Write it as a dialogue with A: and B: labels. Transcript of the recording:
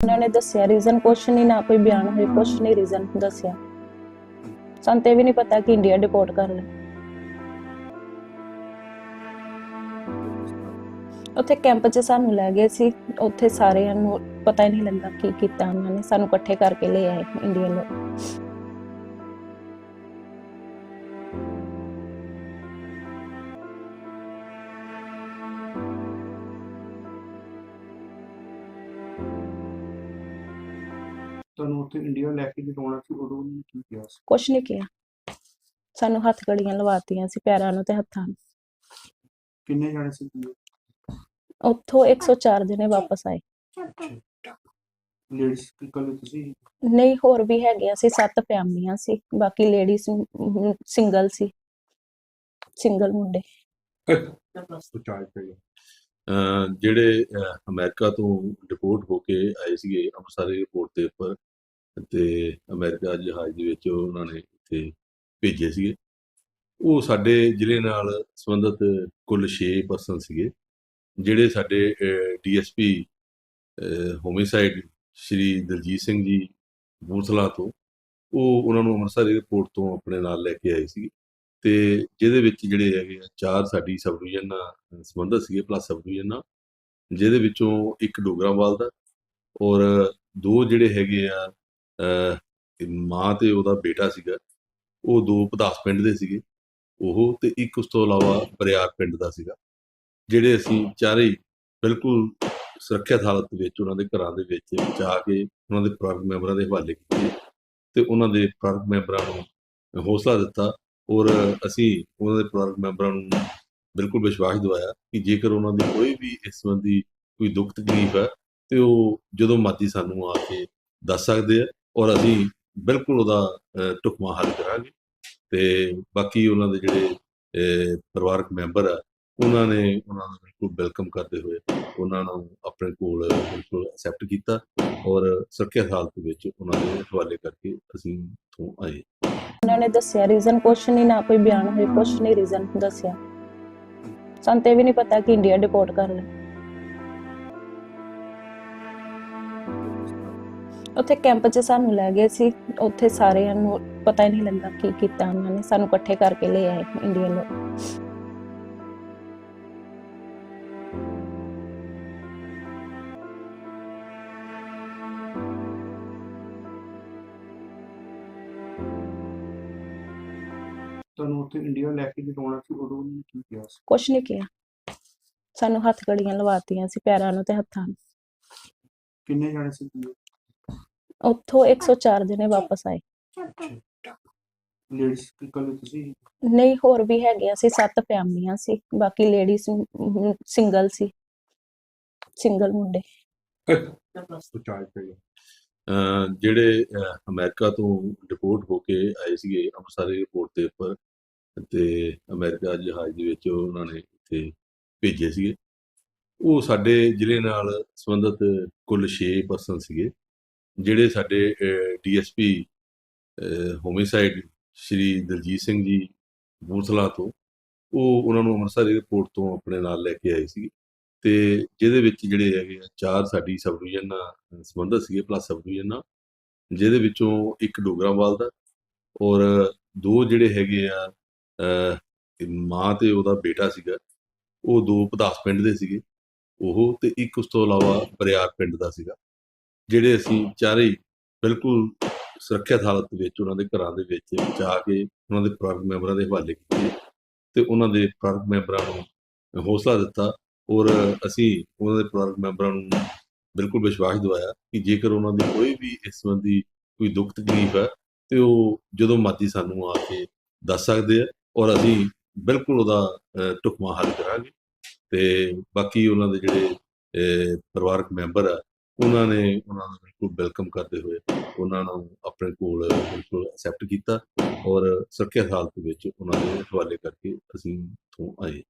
A: ਉਹਨਾਂ ਨੇ ਦੱਸਿਆ ਰੀਜ਼ਨ ਕੁਛ ਨਹੀਂ, ਨਾ ਕੋਈ ਬਿਆਨ ਹੋਏ, ਕੁਛ ਨਹੀਂ ਰੀਜ਼ਨ ਦੱਸਿਆ। ਸਾਨੂੰ ਤੇ ਇਹ ਵੀ ਨਹੀਂ ਪਤਾ ਕਿ ਇੰਡੀਆ ਡਿਪੋਰਟ ਕਰ ਲੈ ਉੱਥੇ ਕੈਂਪ 'ਚ ਸਾਨੂੰ ਲੈ ਗਏ ਸੀ। ਉੱਥੇ ਸਾਰਿਆਂ ਨੂੰ ਪਤਾ ਹੀ ਨਹੀਂ ਲੱਗਾ ਕੀ ਕੀਤਾ ਉਹਨਾਂ ਨੇ। ਸਾਨੂੰ ਇਕੱਠੇ ਕਰਕੇ ਲੈ ਆਏ ਇੰਡੀਆ ਲੋਕ
B: ਤੁਹਾਨੂੰ ਉੱਥੇ ਇੰਡੀਆ ਲੈ ਕੇ ਜਦੋਂ ਆਉਣਾ ਸੀ ਉਦੋਂ ਉਹਨੇ ਕੀ ਕਿਹਾ ਸੀ?
A: ਕੁਛ ਨਹੀਂ ਕਿਹਾ। ਸਾਨੂੰ ਹੱਥ ਗੜੀਆਂ ਲਵਾਤੀਆਂ ਸੀ ਪੈਰਾਂ ਨੂੰ ਤੇ ਹੱਥਾਂ ਨੂੰ।
B: ਕਿੰਨੇ ਜਾਣੇ ਸੀ ਤੁਸੀਂ
A: ਉੱਥੋਂ 104 ਜਣੇ ਵਾਪਸ ਆਏ।
B: ਲੇਡੀਜ਼ ਇਕੱਲੇ ਤੁਸੀਂ?
A: ਨਹੀਂ ਹੋਰ ਵੀ ਹੈਗੇ ਸੀ ਸੱਤ ਫੈਮਲੀਆਂ ਸੀ ਬਾਕੀ ਲੇਡੀਜ਼ ਸਿੰਗਲ ਸੀ। ਸਿੰਗਲ ਮੁੰਡੇ।
B: ਪਹੁੰਚਾਏ ਪਏ
C: ਅਹ ਜਿਹੜੇ ਅਹ ਅਮਰੀਕਾ ਤੋਂ ਡਿਪੋਰਟ ਹੋ ਕੇ ਆਏ ਸੀਗੇ ਅੰਮ੍ਰਿਤਸਰ ਏਅਰਪੋਰਟ ਦੇ ਉੱਪਰ ਤੇ ਅਮਰੀਕਾ ਜਹਾਜ਼ ਦੇ ਵਿੱਚ ਉਹਨਾਂ ਨੇ ਇੱਥੇ ਭੇਜੇ ਸੀਗੇ। ਉਹ ਸਾਡੇ ਜ਼ਿਲ੍ਹੇ ਨਾਲ ਸੰਬੰਧਿਤ ਕੁੱਲ 6 ਪਰਸਨ ਸੀਗੇ, ਜਿਹੜੇ ਸਾਡੇ ਡੀਐਸਪੀ ਹੋਮਿਸਾਈਡ ਸ਼੍ਰੀ ਦਲਜੀਤ ਸਿੰਘ ਜੀ ਬੂਥਲਾ ਤੋਂ, ਉਹ ਉਹਨਾਂ ਨੂੰ ਅੰਮ੍ਰਿਤਸਰ ਏਅਰਪੋਰਟ ਤੋਂ ਆਪਣੇ ਨਾਲ ਲੈ ਕੇ ਆਏ ਸੀ ਤੇ ਜਿਹਦੇ ਵਿੱਚ ਜਿਹੜੇ ਹੈਗੇ ਆ, ਚਾਰ ਸਾਡੀ ਸਬ ਡਿਵੀਜ਼ਨ ਨਾਲ ਸੰਬੰਧਿਤ ਸੀਗੇ ਪਲੱਸ ਸਬ ਡਿਵੀਜ਼ਨ ਨਾਲ, ਜਿਹਦੇ ਵਿੱਚੋਂ ਇੱਕ ਡੋਗਰਾਵਾਲ ਦਾ ਔਰ ਦੋ ਜਿਹੜੇ ਹੈਗੇ ਆ ਮਾਂ ਤੇ ਉਹਦਾ ਬੇਟਾ ਸੀਗਾ, ਉਹ ਦੋ ਪਦਾਸ ਪਿੰਡ ਦੇ ਸੀਗੇ, ਉਹ ਤੇ ਇੱਕ ਉਸ ਤੋਂ ਇਲਾਵਾ ਬਰਿਆਰ ਪਿੰਡ ਦਾ ਸੀਗਾ, ਜਿਹੜੇ ਅਸੀਂ ਚਾਰੇ ਬਿਲਕੁਲ ਸੁਰੱਖਿਅਤ ਹਾਲਤ ਵਿੱਚ ਉਹਨਾਂ ਦੇ ਘਰਾਂ ਦੇ ਵਿੱਚ ਜਾ ਕੇ ਉਹਨਾਂ ਦੇ ਪਰਿਵਾਰਕ ਮੈਂਬਰਾਂ ਦੇ ਹਵਾਲੇ ਕੀਤੇ ਤੇ ਉਹਨਾਂ ਦੇ ਪਰਿਵਾਰਕ ਮੈਂਬਰਾਂ ਨੂੰ ਹੌਸਲਾ ਦਿੱਤਾ ਔਰ ਅਸੀਂ ਉਹਨਾਂ ਦੇ ਪਰਿਵਾਰਕ ਮੈਂਬਰਾਂ ਨੂੰ ਬਿਲਕੁਲ ਵਿਸ਼ਵਾਸ ਦਿਵਾਇਆ ਕਿ ਜੇਕਰ ਉਹਨਾਂ ਦੀ ਕੋਈ ਵੀ ਇਸ ਸੰਬੰਧੀ ਕੋਈ ਦੁੱਖ ਤਕਲੀਫ ਹੈ ਤੇ ਉਹ ਜਦੋਂ ਮਰਜ਼ੀ ਸਾਨੂੰ ਆ ਕੇ ਦੱਸ ਸਕਦੇ ਆ ਔਰ ਅਸੀਂ ਬਿਲਕੁਲ ਉਹਦਾ ਅਹ, ਢੁਕਵਾਂ ਹੱਲ ਕਰਾਂਗੇ। ਤੇ ਬਾਕੀ ਉਹਨਾਂ ਦੇ ਜਿਹੜੇ ਅਹ, ਪਰਿਵਾਰਕ ਮੈਂਬਰ ਆ ਉਹਨਾਂ ਨੇ ਉਹਨਾਂ ਦਾ ਬਿਲਕੁਲ ਵੈਲਕਮ ਕਰਦੇ ਹੋਏ ਉਹਨਾਂ ਨੂੰ ਆਪਣੇ ਕੋਲ ਬਿਲਕੁਲ ਐਕਸੈਪਟ ਕੀਤਾ ਔਰ ਸੁਰੱਖਿਅਤ ਹਾਲਤ ਵਿੱਚ ਉਹਨਾਂ ਦੇ ਹਵਾਲੇ ਕਰਕੇ ਅਸੀਂ ਤੋਂ ਆਏ।
A: ਉਹਨਾਂ ਨੇ ਦੱਸਿਆ ਰੀਜ਼ਨ ਕੁਛ ਨਹੀਂ ਨਾ ਕੋਈ ਬਿਆਨ ਹੋਏ ਕੁਛ ਨਹੀਂ ਰੀਜ਼ਨ ਦੱਸਿਆ। ਸਾਨੂੰ ਇਹ ਵੀ ਨਹੀਂ ਪਤਾ ਕਿ ਇੰਡੀਆ ਡਿਪੋਰਟ ਕਰ ਉੱਥੇ ਕੈਂਪ 'ਚ ਸਾਨੂੰ ਲੈ ਗਏ ਸੀ। ਉੱਥੇ ਸਾਰਿਆਂ ਨੂੰ ਪਤਾ ਹੀ ਨਹੀਂ ਲੱਗਾ ਕੀ ਕੀਤਾ ਉਹਨਾਂ ਨੇ। ਸਾਨੂੰ ਇਕੱਠੇ ਕਰਕੇ ਲੈ ਆਏ ਇੰਡੀਆ ਲੋਕ।
B: ਤੁਹਾਨੂੰ ਉੱਥੇ ਇੰਡੀਆ ਲੈ ਕੇ ਆਉਣਾ ਸੀ ਉਦੋਂ ਉਹਨੇ ਕੀ ਕਿਹਾ ਸੀ?
A: ਕੁਛ ਨਹੀਂ ਕਿਹਾ। ਸਾਨੂੰ ਹੱਥ ਗੜੀਆਂ ਲਵਾਤੀਆਂ ਸੀ ਪੈਰਾਂ ਨੂੰ ਤੇ ਹੱਥਾਂ ਨੂੰ।
B: ਕਿੰਨੇ ਜਾਣੇ ਸੀ ਤੁਸੀਂ?
A: ਉੱਥੋਂ 104 ਜਣੇ ਵਾਪਸ ਆਏ।
B: ਲੇਡੀਜ਼ ਇਕੱਲੇ ਤੁਸੀਂ
A: ਨਹੀਂ ਹੋਰ ਵੀ ਹੈਗੇ ਸੀ ਸੱਤ ਫੈਮਲੀਆਂ ਸੀ ਬਾਕੀ ਲੇਡੀਜ਼ ਸਿੰਗਲ ਸੀ। ਸਿੰਗਲ ਮੁੰਡੇ।
C: ਅਹ ਜਿਹੜੇ ਅਹ ਅਮਰੀਕਾ ਤੋਂ ਡਿਪੋਰਟ ਹੋ ਕੇ ਆਏ ਸੀਗੇ ਅੰਮ੍ਰਿਤਸਰ ਏਅਰਪੋਰਟ ਦੇ ਉੱਪਰ ਤੇ ਅਮਰੀਕਾ ਜਹਾਜ਼ ਦੇ ਵਿੱਚ ਉਹਨਾਂ ਨੇ ਇੱਥੇ ਭੇਜੇ ਸੀਗੇ। ਉਹ ਸਾਡੇ ਜ਼ਿਲ੍ਹੇ ਨਾਲ ਸੰਬੰਧਿਤ ਕੁੱਲ 6 ਪਰਸਨ ਸੀਗੇ। ਜਿਹੜੇ ਸਾਡੇ ਡੀਐਸਪੀ ਹੋਮਿਸਾਈਡ ਸ਼੍ਰੀ ਦਲਜੀਤ ਸਿੰਘ ਜੀ ਬੂਥਲਾ ਤੋਂ, ਉਹ ਉਹਨਾਂ ਨੂੰ ਅੰਮ੍ਰਿਤਸਰ ਏਅਰਪੋਰਟ ਤੋਂ ਆਪਣੇ ਨਾਲ ਲੈ ਕੇ ਆਏ ਸੀ ਤੇ ਜਿਹਦੇ ਵਿੱਚ ਜਿਹੜੇ ਹੈਗੇ ਆ, ਚਾਰ ਸਾਡੀ ਸਬ ਡਿਵੀਜ਼ਨ ਨਾਲ ਸੰਬੰਧਿਤ ਸੀਗੇ ਪਲੱਸ ਸਬ ਡਿਵੀਜ਼ਨ ਨਾਲ ਜਿਹਦੇ ਵਿੱਚੋਂ ਇੱਕ ਡੋਗਰਾਵਾਲ ਦਾ ਔਰ ਦੋ ਜਿਹੜੇ ਹੈਗੇ ਆ ਮਾਂ ਤੇ ਉਹਦਾ ਬੇਟਾ ਸੀਗਾ, ਉਹ ਦੋ ਪਦਾਸ ਪਿੰਡ ਦੇ ਸੀਗੇ, ਉਹ ਤੇ ਇੱਕ ਉਸ ਤੋਂ ਇਲਾਵਾ ਬਰਿਆਰ ਪਿੰਡ ਦਾ ਸੀਗਾ। ਜਿਹੜੇ ਅਸੀਂ ਚਾਰੇ ਬਿਲਕੁਲ ਸੁਰੱਖਿਅਤ ਹਾਲਤ ਵਿੱਚ ਉਹਨਾਂ ਦੇ ਘਰਾਂ ਦੇ ਵਿੱਚ ਜਾ ਕੇ ਉਹਨਾਂ ਦੇ ਪਰਿਵਾਰਕ ਮੈਂਬਰਾਂ ਦੇ ਹਵਾਲੇ ਕੀਤੇ ਤੇ ਉਹਨਾਂ ਦੇ ਪਰਿਵਾਰਕ ਮੈਂਬਰਾਂ ਨੂੰ ਹੌਸਲਾ ਦਿੱਤਾ ਔਰ ਅਸੀਂ ਉਹਨਾਂ ਦੇ ਪਰਿਵਾਰਕ ਮੈਂਬਰਾਂ ਨੂੰ ਬਿਲਕੁਲ ਵਿਸ਼ਵਾਸ ਦਿਵਾਇਆ ਕਿ ਜੇਕਰ ਉਹਨਾਂ ਦੀ ਕੋਈ ਵੀ ਇਸ ਸੰਬੰਧੀ ਕੋਈ ਦੁੱਖ ਤਕਲੀਫ ਹੈ ਤੇ ਉਹ ਜਦੋਂ ਮਰਜ਼ੀ ਸਾਨੂੰ ਆ ਕੇ ਦੱਸ ਸਕਦੇ ਆ ਔਰ ਅਸੀਂ ਬਿਲਕੁਲ ਉਹਦਾ ਢੁਕਵਾਂ ਹੱਲ ਕਰਾਂਗੇ ਤੇ ਬਾਕੀ ਉਹਨਾਂ ਦੇ ਜਿਹੜੇ ਪਰਿਵਾਰਕ ਮੈਂਬਰ ਆ ਉਹਨਾਂ ਨੇ ਉਹਨਾਂ ਨੂੰ ਬਿਲਕੁਲ ਵੈਲਕਮ ਕਰਦੇ ਹੋਏ ਉਹਨਾਂ ਨੂੰ ਆਪਣੇ ਕੋਲ ਬਿਲਕੁਲ ਐਕਸੈਪਟ ਕੀਤਾ ਔਰ ਸੁਰੱਖਿਅਤ ਹਾਲਤ ਵਿੱਚ ਉਹਨਾਂ ਦੇ ਹਵਾਲੇ ਕਰਕੇ ਅਸੀਂ ਤੋਂ ਆਏ।